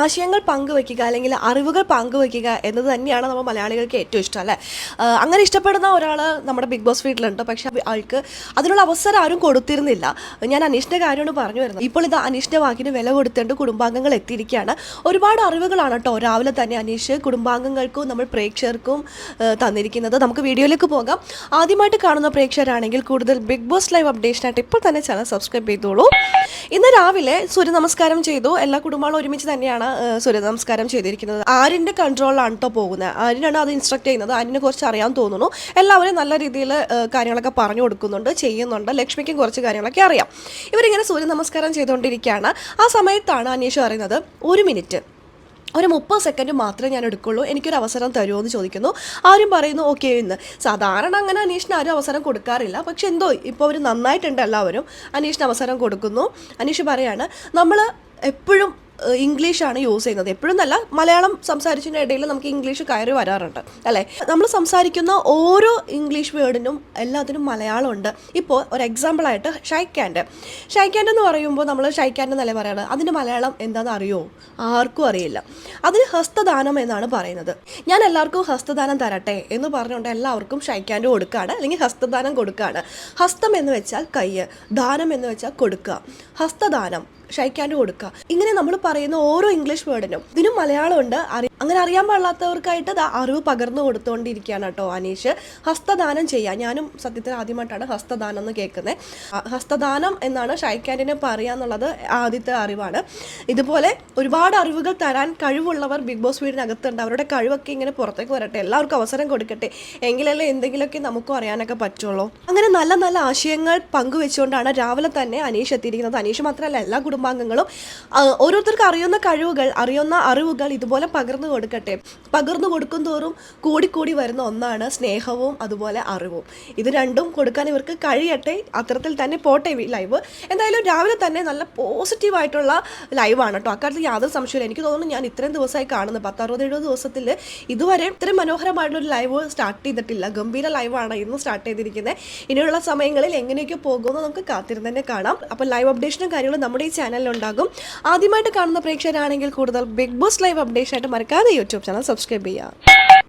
ആശയങ്ങൾ പങ്കുവയ്ക്കുക അല്ലെങ്കിൽ അറിവുകൾ പങ്കുവയ്ക്കുക എന്നത് തന്നെയാണ് നമ്മൾ മലയാളികൾക്ക് ഏറ്റവും ഇഷ്ടം അല്ലേ? അങ്ങനെ ഇഷ്ടപ്പെടുന്ന ഒരാൾ നമ്മുടെ ബിഗ് ബോസ് വീട്ടിലുണ്ട്. പക്ഷെ ആൾക്ക് അതിനുള്ള അവസരം ആരും കൊടുത്തിരുന്നില്ല. ഞാൻ അനീഷിന്റെ കാര്യമാണ് പറഞ്ഞു വരുന്നത്. ഇപ്പോൾ ഇത് അനീഷിന്റെ വാക്കിന് വില കൊടുത്തേണ്ട കുടുംബാംഗങ്ങൾ എത്തിയിരിക്കുകയാണ്. ഒരുപാട് അറിവുകളാണ് കേട്ടോ രാവിലെ തന്നെ അനീഷ് കുടുംബാംഗങ്ങൾക്കും നമ്മൾ പ്രേക്ഷകർക്കും തന്നിരിക്കുന്നത്. നമുക്ക് വീഡിയോയിലേക്ക് പോകാം. ആദ്യമായിട്ട് കാണുന്ന പ്രേക്ഷകരാണെങ്കിൽ കൂടുതൽ ബിഗ് ബോസ് ലൈവ് അപ്ഡേഷനായിട്ട് ഇപ്പോൾ തന്നെ ചാനൽ സബ്സ്ക്രൈബ് ചെയ്തോളൂ. ഇന്ന് രാവിലെ സൂര്യ നമസ്കാരം ചെയ്തു. എല്ലാ കുടുംബങ്ങളും ഒരുമിച്ച് തന്നെയാണ്. ആ, സൂര്യ നമസ്കാരം ചെയ്തിരിക്കുന്നത്. ആരിന്റെ കൺട്രോളിലാണ് കേട്ടോ പോകുന്നത് ആരിനാണ് അത് ഇൻസ്ട്രക്ട് ചെയ്യുന്നത്. ആരിനെ കുറിച്ച് അറിയാൻ തോന്നുന്നു. എല്ലാവരും നല്ല രീതിയിൽ കാര്യങ്ങളൊക്കെ പറഞ്ഞു കൊടുക്കുന്നുണ്ട് ചെയ്യുന്നുണ്ട്. ലക്ഷ്മിക്കും കുറച്ച് കാര്യങ്ങളൊക്കെ അറിയാം. ഇവരിങ്ങനെ സൂര്യ നമസ്കാരം ചെയ്തുകൊണ്ടിരിക്കുകയാണ് ആ സമയത്താണ് അന്വേഷണം അറിയുന്നത് ഒരു മിനിറ്റ്. ഒരു മുപ്പത് സെക്കൻഡ് മാത്രമേ ഞാൻ എടുക്കുള്ളൂ. എനിക്കൊരു അവസരം തരുമോ എന്ന് ചോദിക്കുന്നു. ആരും പറയുന്നു ഓക്കെ എന്ന്. സാധാരണ അങ്ങനെ അനീഷിന് ആരും അവസരം കൊടുക്കാറില്ല. പക്ഷെ എന്തോ ഇപ്പോൾ അവർ നന്നായിട്ടുണ്ട് എല്ലാവരും. അനീഷിന് അവസരം കൊടുക്കുന്നു. അനീഷ് പറയാണ് നമ്മൾ എപ്പോഴും ഇംഗ്ലീഷാണ് യൂസ് ചെയ്യുന്നത്. എപ്പോഴും നല്ല മലയാളം സംസാരിച്ചതിന്റെ ഇടയിൽ നമുക്ക് ഇംഗ്ലീഷ് കയറി വരാറുണ്ട് അല്ലേ? നമ്മൾ സംസാരിക്കുന്ന ഓരോ ഇംഗ്ലീഷ് വേർഡിനും എല്ലാത്തിനും മലയാളം ഉണ്ട് ഇപ്പോൾ ഒരു എക്സാമ്പിളായിട്ട് ഷൈക്കാൻഡ് ഷൈക്കാൻഡ് എന്ന് പറയുമ്പോൾ നമ്മൾ ഷൈക്കാൻഡ് എന്നല്ലേ പറയുന്നത്? അതിന്റെ മലയാളം എന്താണെന്ന് അറിയോ? ആർക്കും അറിയില്ല. അതിന് ഹസ്തദാനം എന്നാണ് പറയുന്നത്. ഞാൻ എല്ലാവർക്കും ഹസ്തദാനം തരട്ടെ എന്ന് പറഞ്ഞുകൊണ്ട് എല്ലാവർക്കും ഷൈക്കാൻഡ് കൊടുക്കുകയാണ് അല്ലെങ്കിൽ ഹസ്തദാനം കൊടുക്കുകയാണ് ഹസ്തം എന്ന് വെച്ചാൽ കയ്യ് ദാനം എന്ന് വെച്ചാൽ കൊടുക്കുക. ഹസ്തദാനം. ഷൈക്കാൻഡ് കൊടുക്കുക. ഇങ്ങനെ നമ്മൾ പറയുന്ന ഓരോ ഇംഗ്ലീഷ് വേർഡിനും ഇതിനും മലയാളമുണ്ട്. അറി അങ്ങനെ അറിയാൻ പാടില്ലാത്തവർക്കായിട്ട് അറിവ് പകർന്നു കൊടുത്തുകൊണ്ടിരിക്കുകയാണ് കേട്ടോ അനീഷ്. ഹസ്തദാനം ചെയ്യുക ഞാനും സത്യത്തിൽ ആദ്യമായിട്ടാണ് ഹസ്തദാനം എന്ന് കേൾക്കുന്നത്. ഹസ്തദാനം എന്നാണ് ഷൈക്കാൻഡിനെ പറയുക എന്നുള്ളത് ആദ്യത്തെ അറിവാണ്. ഇതുപോലെ ഒരുപാട് അറിവുകൾ തരാൻ കഴിവുള്ളവർ ബിഗ് ബോസ് വീടിനകത്തുണ്ട്. അവരുടെ കഴിവൊക്കെ ഇങ്ങനെ പുറത്തേക്ക് വരട്ടെ. എല്ലാവർക്കും അവസരം കൊടുക്കട്ടെ. എങ്കിലല്ലേ എന്തെങ്കിലുമൊക്കെ നമുക്കും അറിയാനൊക്കെ പറ്റുള്ളൂ. അങ്ങനെ നല്ല നല്ല ആശയങ്ങൾ പങ്കുവെച്ചുകൊണ്ടാണ് രാവിലെ തന്നെ അനീഷ് എത്തിയിരിക്കുന്നത്. അനീഷ് മാത്രമല്ല എല്ലാ കുടുംബാംഗങ്ങളും ഓരോരുത്തർക്ക് അറിയുന്ന കഴിവുകൾ അറിയുന്ന അറിവുകൾ ഇതുപോലെ പകർന്നു കൊടുക്കട്ടെ. പകർന്നു കൊടുക്കും തോറും കൂടിക്കൂടി വരുന്ന ഒന്നാണ് സ്നേഹവും അതുപോലെ അറിവും. ഇത് രണ്ടും കൊടുക്കാൻ ഇവർക്ക് കഴിയട്ടെ. അത്തരത്തിൽ തന്നെ പോട്ടെ ലൈവ്. എന്തായാലും രാവിലെ തന്നെ നല്ല പോസിറ്റീവായിട്ടുള്ള ലൈവാണ് കേട്ടോ. അക്കാര്യത്തിൽ യാതൊരു സംശയമില്ല എനിക്ക് തോന്നുന്നു ഞാൻ ഇത്രയും ദിവസമായി കാണുന്നത് പത്തറുപത് എഴുപത് ദിവസത്തിൽ ഇതുവരെ ഇത്രയും മനോഹരമായിട്ടുള്ള ലൈവ് സ്റ്റാർട്ട് ചെയ്തിട്ടില്ല. ഗംഭീര ലൈവാണ് ഇന്ന് സ്റ്റാർട്ട് ചെയ്തിരിക്കുന്നത്. ഇനിയുള്ള സമയങ്ങളിൽ എങ്ങനെയൊക്കെ പോകുമെന്ന് നമുക്ക് കാത്തിരുന്ന് തന്നെ കാണാം. അപ്പോൾ ലൈവ് അപ്ഡേഷനും കാര്യങ്ങളും നമ്മുടെ ഈ ചാനലിലുണ്ടാകും. ആദ്യമായിട്ട് കാണുന്ന പ്രേക്ഷകരാണെങ്കിൽ കൂടുതൽ ബിഗ് ബോസ് ലൈവ് അപ്ഡേഷൻ ആയിട്ട് മറക്കാതെ യൂട്യൂബ് ചാനൽ സബ്സ്ക്രൈബ് ചെയ്യുക.